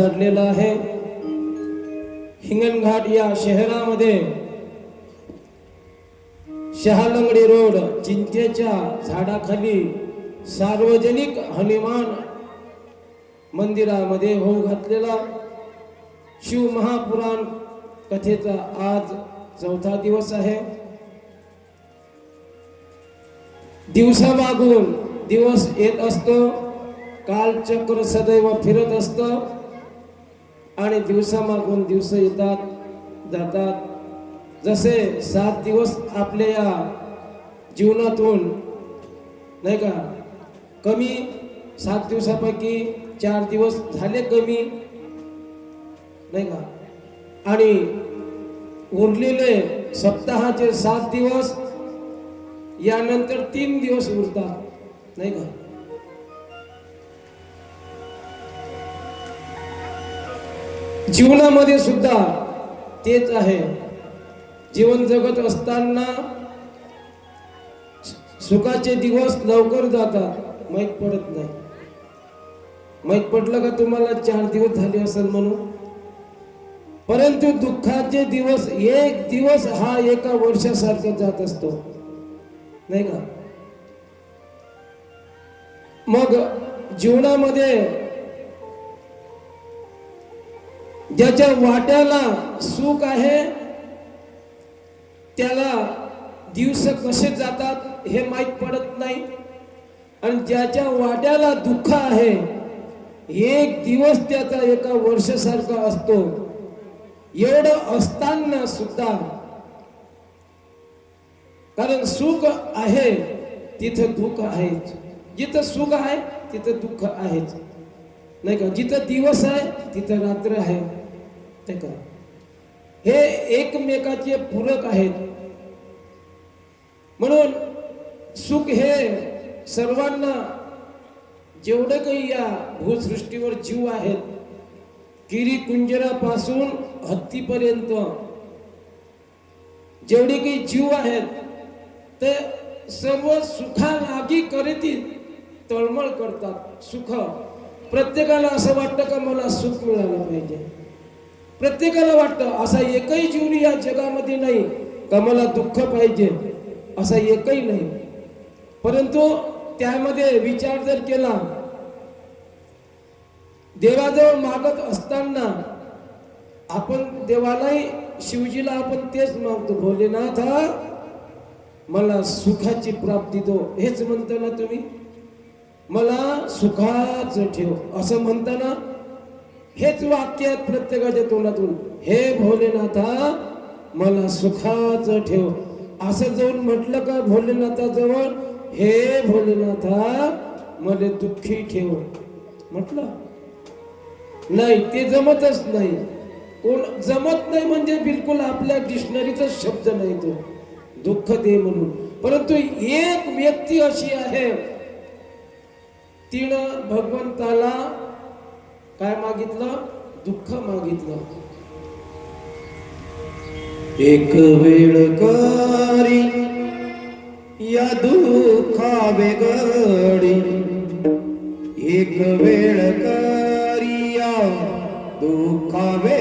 दिवस आहे. हिंगणघाट या शहरामध्ये शहालंगडी रोड चिंचेच्या झाडाखाली सार्वजनिक हनुमान मंदिरामध्ये होऊ घातलेला शिवमहापुराण कथेचा आज चौथा दिवस आहे. दिवसामागून दिवस येत असतो कालचक्र सदैव फिरत असतं. आणि दिवसामागून दिवस येतात जातात. जसे सात दिवस आपल्या या जीवनातून नाही का? कमी सात दिवसापैकी चार दिवस झाले कमी नाही का? आणि उरलेले सप्ताहाचे सात दिवस यानंतर तीन दिवस उरतात नाही का? जीवनामध्ये सुद्धा तेच आहे. जीवन जगत असताना सुखाचे दिवस लवकर जातात माहीत पडत नाही. माहीत पडलं का तुम्हाला चार दिवस झाले असेल म्हणून? परंतु दुःखाचे दिवस एक दिवस हा एका वर्षासारखा जात असतो. नाही का? मग जीवनामध्ये ज्याच्या वाट्याला सुख आहे त्याला दिवस कसे जातात हे माहीत पडत नाही. आणि ज्याच्या वाट्याला दुःख आहे एक दिवस त्याचा एका वर्षासारखा असतो. एवढं असताना सुद्धा कारण सुख आहे तिथं दुःख आहेच. जिथं सुख आहे तिथं दुःख आहेच. नाही का? जिथं दिवस आहे तिथं रात्र आहे. ते करा. हे एकमेकाचे पूरक आहेत. म्हणून सुख हे सर्वांना जेवढं काही या भूसृष्टीवर जीव आहेत किरी कुंजरापासून हत्तीपर्यंत जेवढे काही जीव आहेत ते सर्व सुखालागी करीतील तळमळ करतात. सुख. प्रत्येकाला असं वाटतं का मला सुख मिळालं पाहिजे? प्रत्येकाला वाटतं असा एकही जीवनी या जगामध्ये नाही. का मला दुःख पाहिजे असा एकही नाही. परंतु त्यामध्ये विचार जर केला देवाजवळ मागत असताना आपण देवालाही शिवजीला आपण तेच मागतो भोलेनाथ मला सुखाची प्राप्ती दो. हेच म्हणता ना तुम्ही मला सुखाच ठेव. असं म्हणताना हेच वाक्य प्रत्येकाच्या तोंडातून. हे भोलेनाथा मला सुखाच ठेव. असं जाऊन म्हटलं का भोलेनाथाजवळ हे भोलेनाथा मला दुःखी ठेव. म्हटलं? नाही ते जमतच नाही. कोण जमत नाही म्हणजे बिलकुल आपल्या डिक्शनरीचा शब्द नाही तो. दुःख दे म्हणून. परंतु एक व्यक्ती अशी आहे तिनं भगवंताला काय मागितलं? दुःख मागितलं. एक वेळ करी या दुःखा वेगळी एक वेळ करी या दुःखा वेग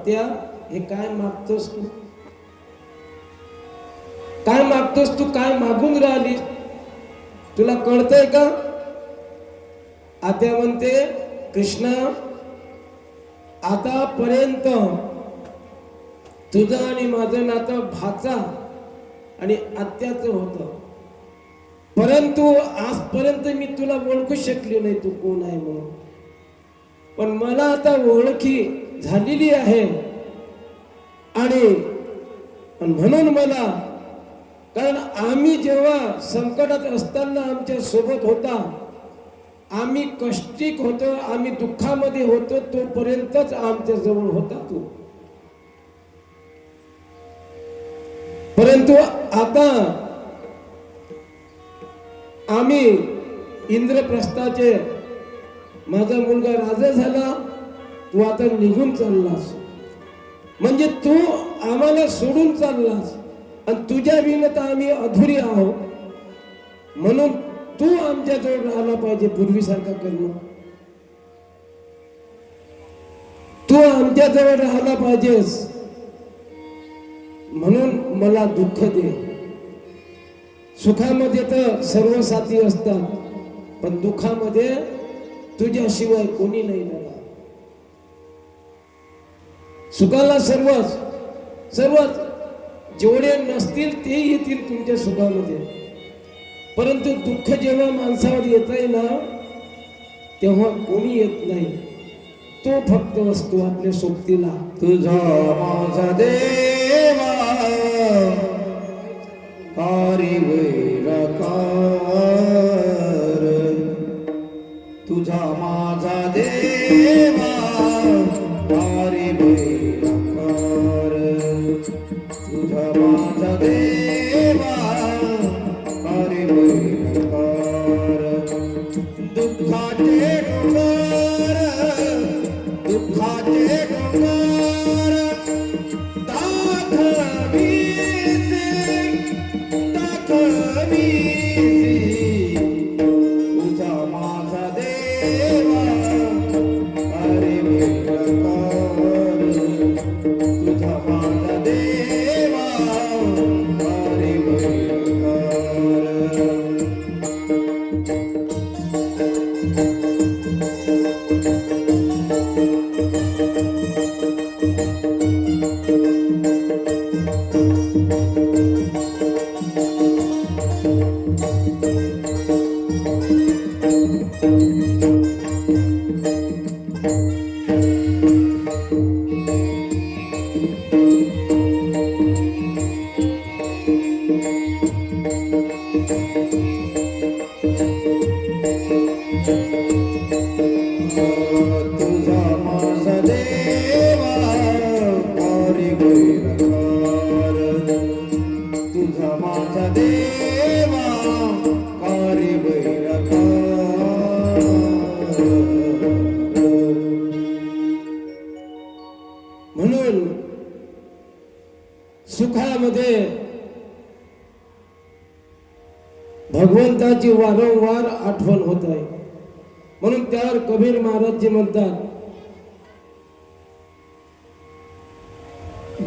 आत्या हे काय मागतोस तू? काय मागतोस तू? काय मागून राहिली तुला कळतंय का? आत्या म्हणते कृष्णा आतापर्यंत तुझं आणि माझं नातं भाचा आणि आत्याचं होतं. परंतु आजपर्यंत मी तुला ओळखू शकली नाही तू कोण आहे म्हणून. पण मला आता ओळखी झालेली आहे. आणि म्हणून मला कारण आम्ही जेव्हा संकटात असताना आमच्यासोबत होता आम्ही कष्टिक होतो आम्ही दुःखामध्ये होतो तोपर्यंतच आमच्या जवळ होता तो. परंतु आता आम्ही इंद्रप्रस्थाचे माझा मुलगा राजा झाला तू आता निघून चाललास. म्हणजे तू आम्हाला सोडून चाललास. आणि तुझ्या विनता आम्ही अधुरी आहोत. म्हणून तू आमच्याजवळ राहायला पाहिजे पूर्वीसारखा करणं. तू आमच्याजवळ राहायला पाहिजेस. म्हणून मला दुःख दे. सुखामध्ये तर सर्व साथी असतात. पण दुःखामध्ये तुझ्याशिवाय कोणी नाही राहणार सुखाला सर्वच सर्वच. जेवढे नसतील ते येतील तुमच्या सुखामध्ये. परंतु दुःख जेव्हा माणसावर येत आहे ना तेव्हा कोणी येत नाही. तो फक्त असतो आपल्या सोबतीला. तुझा माझा देवा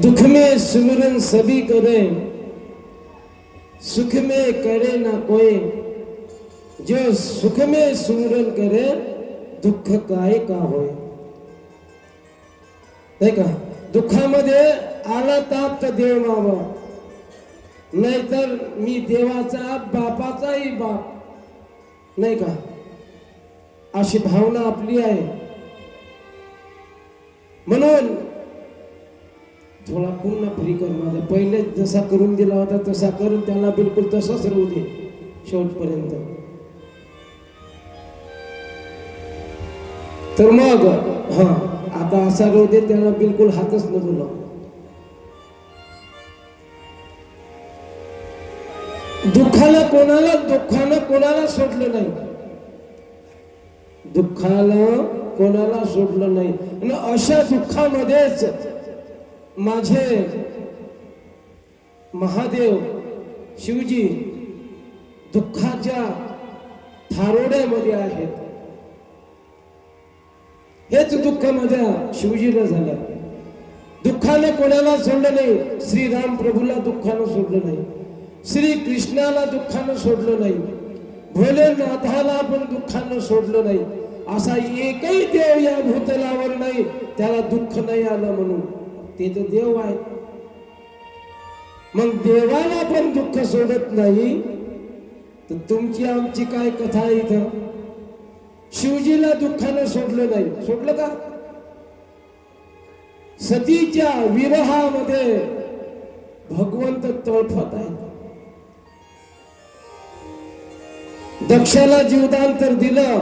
दुख में सुमिरन सभी करे सुख में करे ना कोई। जो सुख में सुमिरन करे दुःख काय का होय नाही का? दुःखामध्ये आला ताप तर देव मावा नाहीतर मी देवाचा बापाचाही बाप। नाही का? अशी भावना आपली आहे। म्हणून थोडा पुन्हा फ्री कर माझा. पहिले जसा करून दिला होता तसा करून त्याला बिलकुल तसंच राहू दे शेवटपर्यंत. तर मग हा आता असा राहू दे त्याला बिलकुल हातच न लावू दुःखाला कोणाला दुःखानं कोणाला सोडलं नाही? दुःखाला कोणाला सोडलं नाही? आणि अशा दुःखामध्येच माझे महादेव शिवजी दुःखाच्या थारोड्यामध्ये आहेत. हेच दुःख माझ्या शिवजीला झालं. दुःखाने कोणाला सोडलं नाही श्रीराम प्रभूला दुःखानं सोडलं नाही श्री कृष्णाला दुःखानं सोडलं नाही भोलेनाथाला पण दुःखानं सोडलं नाही. असा एकही देव या भूतलावर नाही त्याला दुःख नाही आलं म्हणून. ते तर देव आहे मग देवाला पण दुःख सोडत नाही तर तुमची आमची काय कथा आहे इथं? शिवजीला दुःखानं सोडलं नाही. सोडलं का? सतीच्या विरहामध्ये भगवंत तळफत आहे दक्षाला जीवदान तर दिलं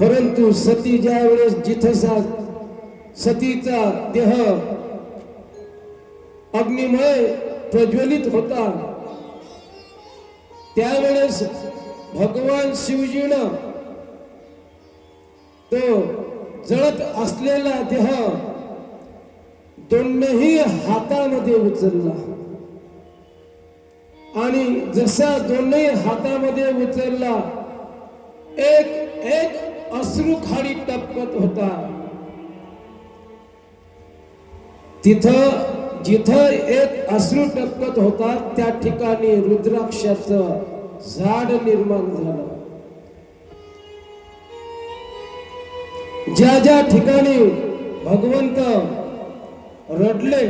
परंतु सती ज्या वेळेस जिथं सा सतीचा देह अग्निमय प्रज्वलित होता. त्यावेळेस भगवान शिवजीनं तो जळत असलेला देह दोनही हातामध्ये उचलला. आणि जसा दोनही हातामध्ये उचलला एक एक अश्रू खाली टपकत होता. तिथं जिथं एक अश्रू टपकत होता त्या ठिकाणी रुद्राक्षाचं झाड निर्माण झालं. ज्या ज्या ठिकाणी भगवंत रडले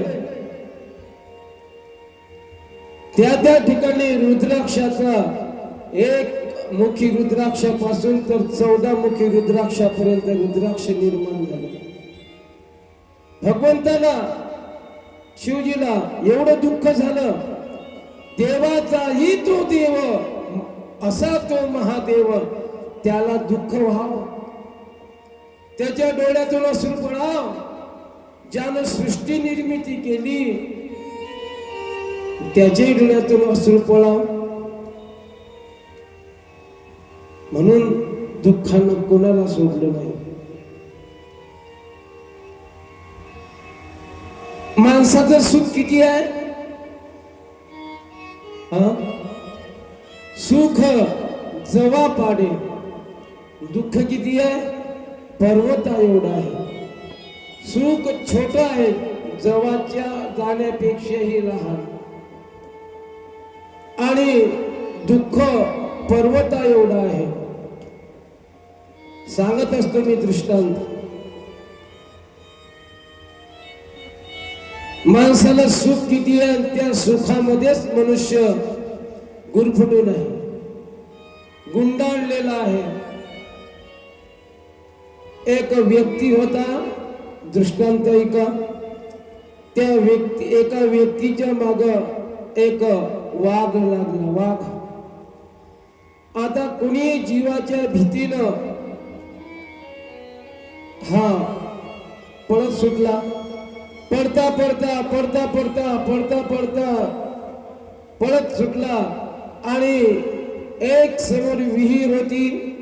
त्या त्या ठिकाणी रुद्राक्षाचा एक मुखी रुद्राक्षापासून तर चौदा मुखी रुद्राक्षापर्यंत रुद्राक्ष निर्माण झाले. भगवंताला शिवजीला एवढं दुःख झालं. देवाचाही तो देव असा तो महादेव त्याला दुःख व्हावं. त्याच्या डोळ्यातून असून पडाव ज्यानं सृष्टी निर्मिती केली त्याच्याही डोळ्यातून असून पळाव म्हणून दुःखानं कोणाला सोडलं नाही. माणसाचं सुख किती आहे? सुख जवा पाडे. दुःख किती आहे? पर्वता एवढा आहे. सुख छोट आहे जवाच्या जाण्यापेक्षाही लहान. आणि दुःख पर्वता एवढा आहे. सांगत असतो मी दृष्टांत. माणसाला सुख किती आहे आणि त्या सुखामध्येच मनुष्य गुरफटून आहे गुंडाळलेला आहे. एक व्यक्ती होता दृष्टांत एका त्या व्यक्ती एका व्यक्तीच्या माग एक वाघ लागला वाघ. आता कुणी जीवाच्या भीतीनं हा पळत सुटला? पडता पडता पडता पडता पडता पडता. पळत सुटला. आणि एक समोर विहीर होती.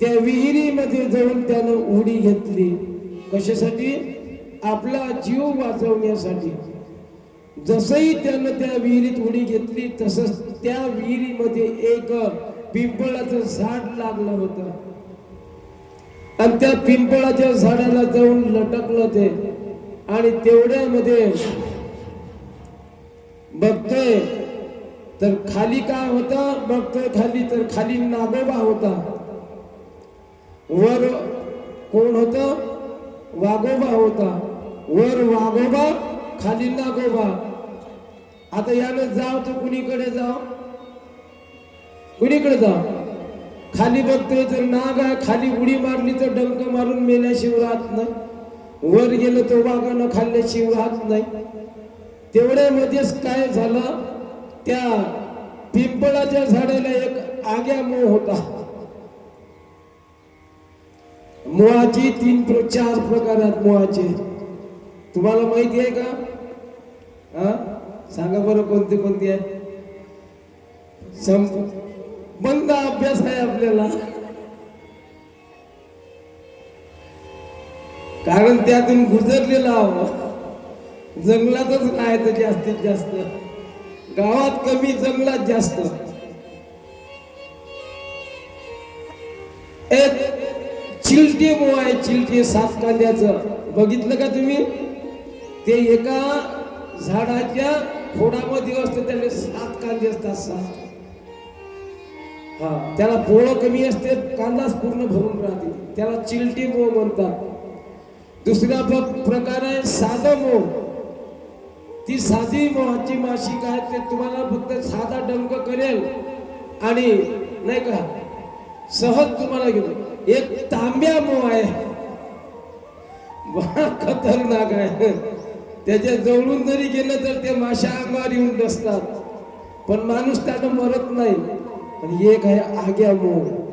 त्या विहिरीमध्ये जाऊन त्यानं उडी घेतली. कशासाठी? आपला जीव वाचवण्यासाठी. जसंही त्यानं त्या विहिरीत उडी घेतली तसंच त्या विहिरीमध्ये एक पिंपळाचं झाड लागलं होतं. आणि त्या पिंपळाच्या झाडाला जाऊन लटकलं ते. आणि तेवढ्यामध्ये बघतोय तर खाली काय होता? बघतोय खाली तर खाली नागोबा होता. वर कोण होत? वाघोबा होता. वर वाघोबा खाली नागोबा. आता यानं जाव तर कुणीकडे जाव? कुणीकडे जाव? खाली बघतोय तर नाग आहे खाली उडी मारली तर डंक मारून मेल्याशिवाय राहत नाही. वर गेलं तर वाघानं खाल्ल्याशिवाय राहत नाही. तेवढ्यामध्येच काय झालं? त्या पिंपळाच्या झाडाला एक आग्या मोह होता. मुळाची तीन प्र- चार प्रकार आहेत मुळाचे. तुम्हाला माहिती आहे का? हा? सांगा बरं कोणती कोणती आहे? संप बंद अभ्यास आहे आपल्याला. कारण त्यातून गुजरलेला हवं. जंगलातच राहायचं जास्तीत जास्त. गावात कमी जंगलात जास्त. एक चिलटे मोह आहे चिलटे सात कांद्याचं. बघितलं का तुम्ही? ते एका झाडाच्या खोडामध्ये असतं त्याने सात कांदे असतात सात. हा त्याला पोळं कमी असते कांदाच पूर्ण भरून राहते. त्याला चिलटे मोह म्हणतात. दुसरा प्रकार आहे साधं मोह. ती साधी मोहाची माशी काय ते तुम्हाला फक्त साधा डंक करेल आणि नाही का सहज तुम्हाला घेऊन एक तांब्या मोह आहे. बड़ा खतरनाक आहे. त्याच्या जवळून जरी गेलं तर ते माशा अंगावर येऊन बसतात. पण माणूस त्यानं मरत नाही. पण एक आहे आग्या मोह.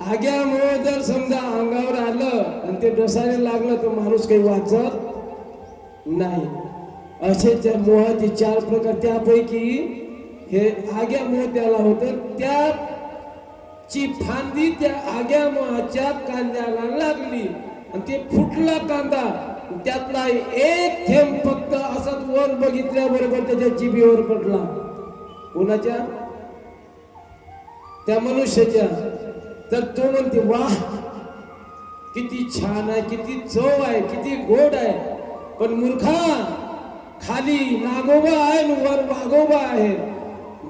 आग्यामुळे जर समजा अंगावर आलं आणि ते डसायला लागलं तर माणूस काही वाचत नाही. असे त्या मोहाचे चार प्रकार त्यापैकी हे आग्या मोह त्याला होतं. त्या ची फांदी त्या आग्या मोहाच्या कांद्याला लागली आणि ते फुटला कांदा. त्यातला एक थेंब फक्त असाच वर बघितल्याबरोबर त्याच्या जिबीवर पडला. कोणाच्या? त्या मनुष्याच्या. तर तो म्हणते वा किती छान आहे किती चव आहे किती गोड आहे. पण मूर्खा खाली नागोबा आहे आणि वर वाघोबा आहे.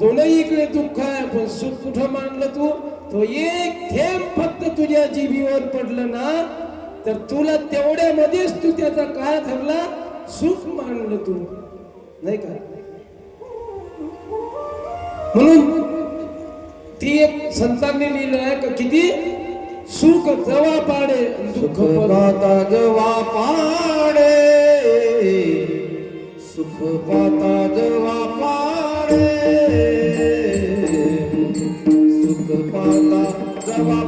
दोनही इकडे दुःख आहे पण सुख कुठं मानलं तू? तो एक थेंब फक्त तुझ्या जीबीवर पडलं ना तर तुला तेवढ्यामध्येच तू त्याचा काय धरला सुख मानलं तू. नाही का? म्हणून ती एक संतांनी लिहिलं आहे का किती? सुख जवा पाडे दुःख सुख. पाता जवा पाडे. सुख पाता जवा पाडे. सुख पाता जवा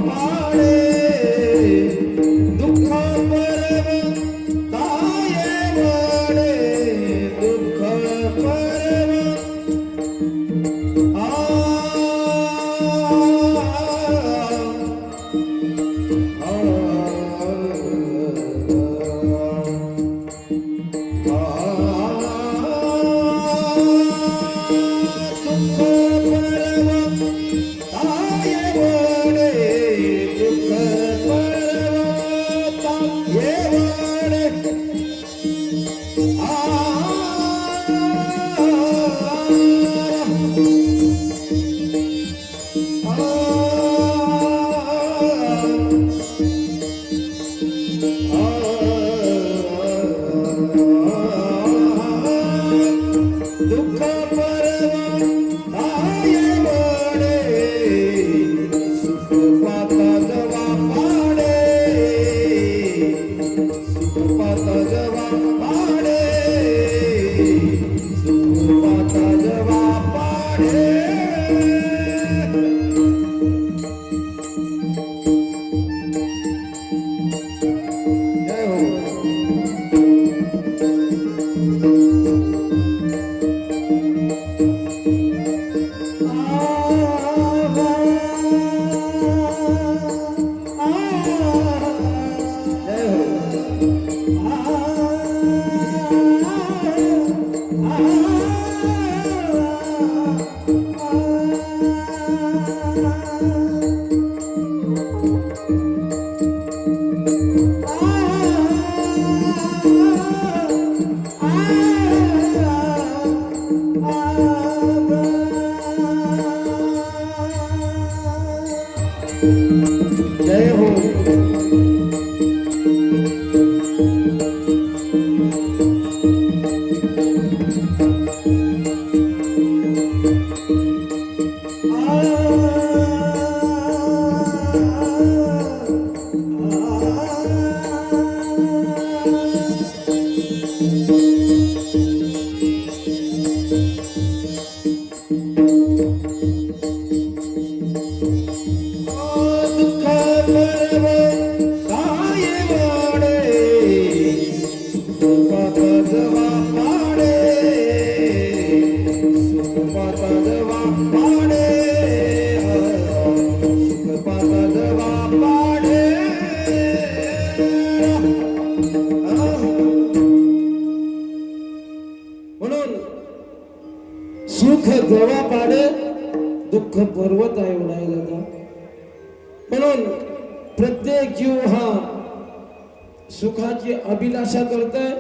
सुखाची अभिलाषा करतोय.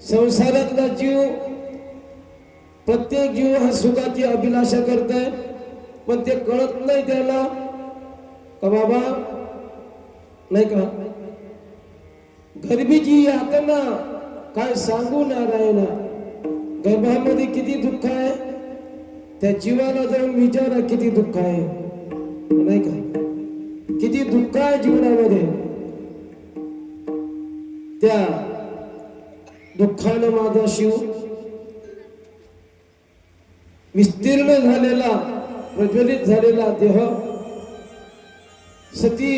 संसारातला जीव प्रत्येक जीव हा सुखाची अभिलाषा करतोय. पण ते कळत नाही त्याला. का बाबा? नाही का? गरबीची यातना काय सांगू नारायणा? गर्भामध्ये किती दुःख आहे? त्या जीवाला जाऊन विचारा किती दुःख आहे. नाही का? किती दुःख आहे जीवनामध्ये. त्या दुःखानं माझा शिव विस्तीर्ण झालेला प्रज्वलित झालेला देह सती